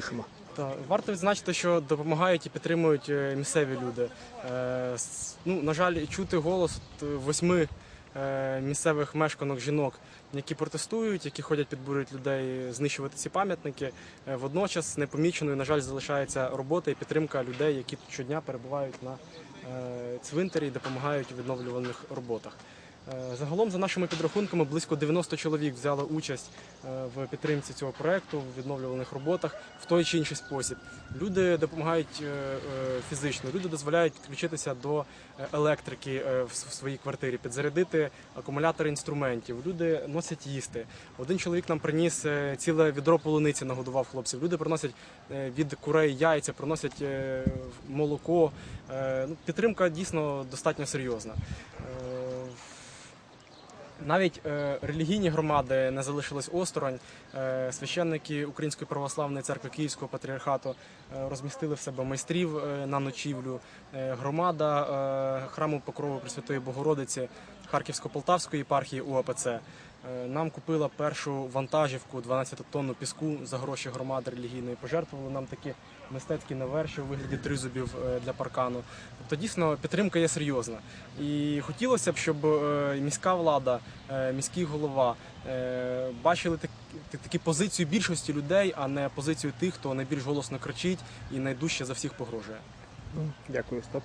Пишемо. Та варто відзначити, що допомагають і підтримують е, місцеві люди. Е, Ну, на жаль, чути голос восьми е, місцевих мешканок жінок, які протестують, які ходять підбурюють людей знищувати ці пам'ятники. Водночас непоміченою, на жаль, залишається робота і підтримка людей, які щодня перебувають на цвинтарі і допомагають у відновлюваних роботах. Е, Загалом, за нашими підрахунками, близько 90 чоловік взяли участь е, в підтримці цього проекту в відновлюваних роботах в той чи інший спосіб. Люди допомагають е, фізично, люди дозволяють підключитися до електрики в своїй квартирі, підзарядити акумулятори інструментів. Люди носять їсти. Один чоловік нам приніс ціле відро полуниці, нагодував хлопців. Люди приносять від курей яйця, приносять молоко. Ну, підтримка дійсно достатньо серйозна. Навіть е, релігійні громади не залишились осторонь. Е, священники Української православної церкви Київського патріархату е, розмістили в себе майстрів е, на ночівлю. Е, громада е, храму Покрови Пресвятої Богородиці Харківсько-Полтавської єпархії УАПЦ нам купила першу вантажівку 12 тонну піску за гроші громади релігійної. Пожертвували нам такі мистецькі наверші у вигляді тризубів е, для паркану. Тобто дійсно підтримка є серйозна. І хотілося б, щоб е, міська влада, е, міський голова е, бачили так, так- такі позицію більшості людей, а не позицію тих, хто найбільш голосно кричить і найдужче за всіх погрожує. Дякую, стоп.